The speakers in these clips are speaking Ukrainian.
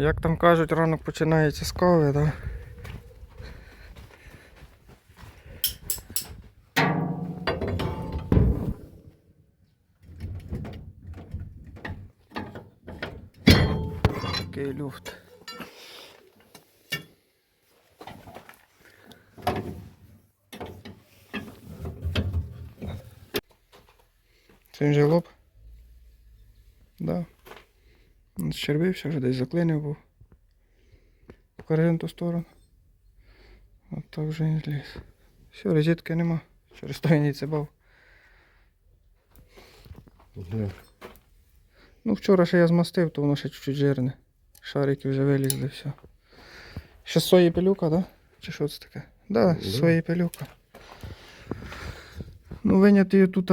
Як там кажуть, ранок починається з кави, так? Такий люфт. Це він же лоб? Да. Щербився, вже десь заклинив був. Покажи на ту сторону. От так вже він зліз. Все, розетки нема. Через то він і цибав. Ну вчора ще я змастив, то воно ще чуть-чуть жирне. Шарики вже вилізли, все. Ще з сої пилюка, да? Чи що це таке? Да, з сої пилюка. Ну виняти її тут,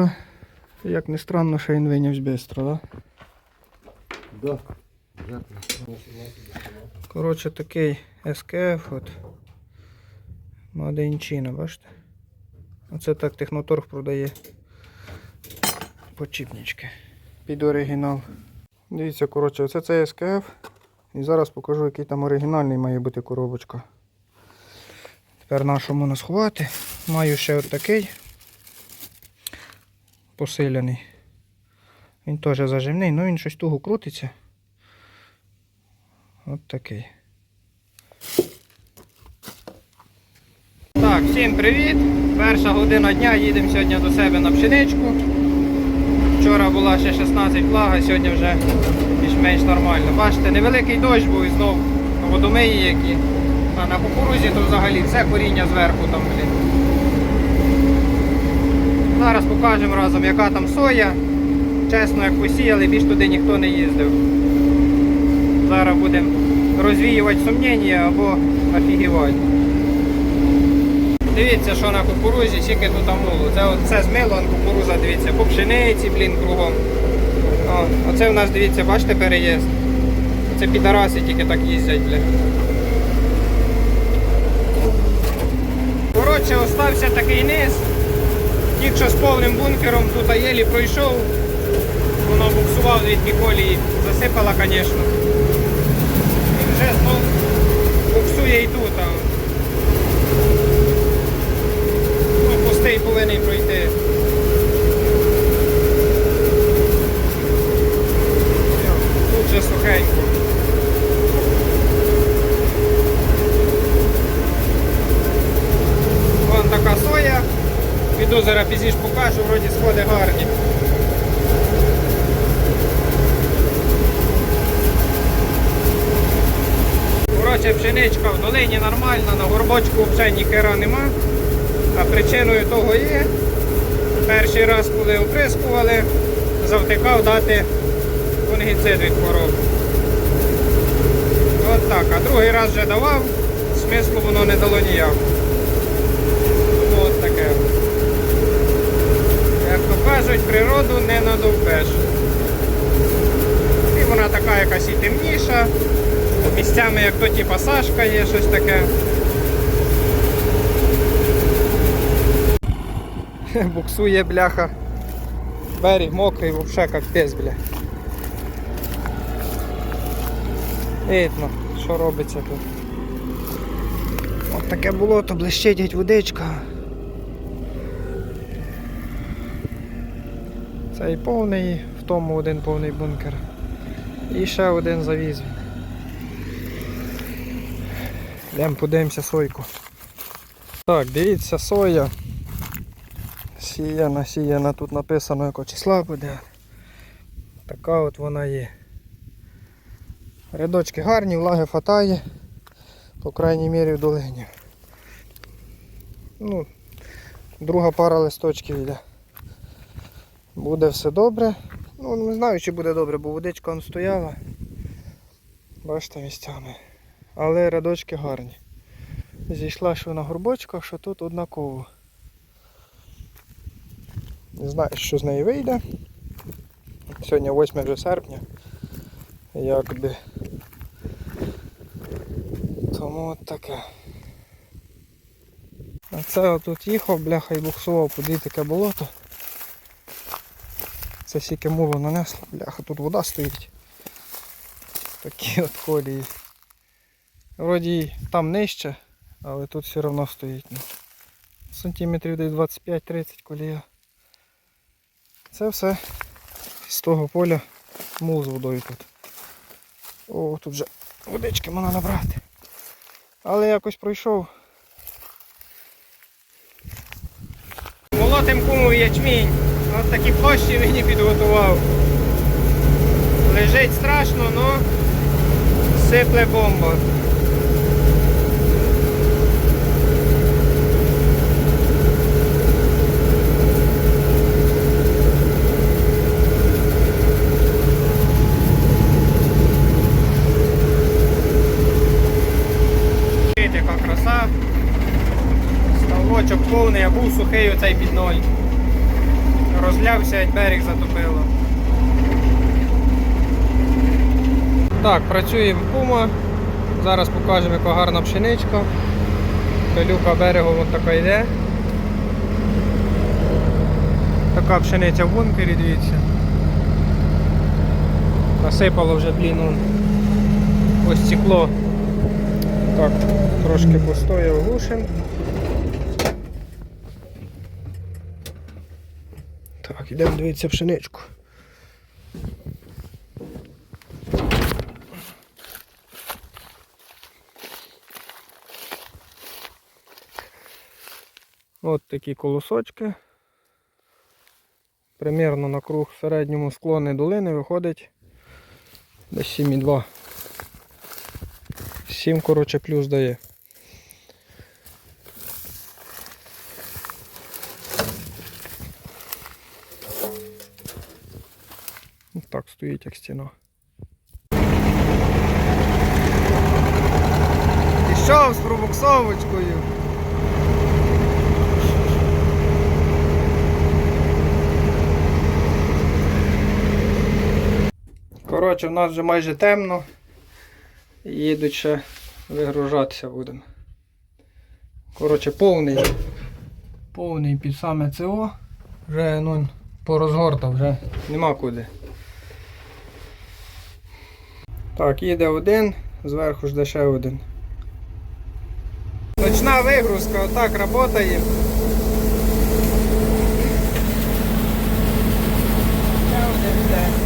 як не странно, що він винявсь швидко, да? Коротше, такий SKF от. China, бачите? Оце так Техноторг продає почіпнички. Під оригінал. Дивіться, коротше, оце цей SKF. І зараз покажу, який там оригінальний має бути коробочка. Тепер нашому можна сховати. Маю ще от такий посилений. Він теж зажимний, але він щось туго крутиться. От такий. Так, всім привіт! Перша година дня, їдемо сьогодні до себе на пшеничку. Вчора була ще 16 влага, сьогодні вже більш-менш нормально. Бачите, невеликий дощ був і знов водомиї які. А на кукурузі то взагалі все коріння зверху там, блін. Зараз покажемо разом, яка там соя. Чесно, як посіяли, більш туди ніхто не їздив. Зараз будемо розвіювати сумніння або офігівати. Дивіться, що на кукурузі, скільки тут амулу. Це оце змило, он кукуруза, дивіться, по пшениці, блін, кругом. О, оце в нас, дивіться, бачите, переїзд. Це підараси тільки так їздять, блін. Коротше, остався такий низ. Тільки що з повним бункером тут а єлі пройшов. Воно буксував дві колії. засипало, звісно. І вже знов буксує і тут. Ну, пустий повинен пройти. Все, Тут вже сухенько. Вон така соя. Від озера пізніше покажу, вроді сходи гарні. Коротше, пшеничка в долині нормальна, на горбочку взагалі ніхера нема. А причиною того є. Перший раз, коли оприскували, завтикав дати фунгіцид від хвороб. От так. А другий раз вже давав, смислу воно не дало ніякого. От таке. Як то кажуть, природу не надовбеш. І вона така якась і темніша. Місцями як то типа Сашка є, щось таке. Буксує бляха. Берег мокрий, взагалі капець, бля. Видно, що робиться тут. От таке було, то блищить геть водичка. Цей повний, в тому один повний бункер. І ще один завіз він. Йдемо подивимося сойку. Так, дивіться, соя. Сіяна, сіяна, тут написано якого числа буде. Така от вона є. Рядочки гарні, влаги хватає, по крайній мірі в долині. Ну, друга пара листочків йде. Буде все добре. Ну, не знаю, чи буде добре, бо водичка он стояла. Бачите місцями. Але рядочки гарні. Зійшла що на горбочках, що тут однаково. Не знаю, що з неї вийде. Сьогодні 8 вже серпня. Якби. Тому от таке. А це отут їхав, бляха і буксував, подивіться таке болото. Це сіки муло нанесло, бляха, тут вода стоїть. Такі от колії. Вроді там нижче, але тут все одно стоїть. Ну. Сантиметрів десь 25-30 колія. Це все з того поля мул з водою тут. О, тут вже водички можна набрати. Але якось пройшов. Молотим куму ячмінь. Ось такі площі мені підготував. Лежить страшно, но сипле бомба. Дивіться, яка краса. Ставочок повний, а був сухий оцей під ноль. Розлявся, берег затопило. Так, працює пума. Зараз покажемо, яка гарна пшеничка. Пилюка берегу от така йде. Така пшениця в бункері, дивіться. Насипало вже, блін, ось стекло. Так, трошки постояв глушим. Так, ідемо дивитися пшеничку. От такі колосочки. Примірно на круг середньому склони долини виходить десь 7,2. 7, коротше, плюс дає. Ось Так стоїть як стіна. Пішов з пробуксовочкою. Коротше, в нас вже майже темно. Їдуть ще вигружатися будемо. Коротше, повний. Повний під саме ЦО. Вже ну, порозгортав, вже нема куди. Так, їде один, зверху жде ще один. Точна вигрузка, отак працює. Ще один йде.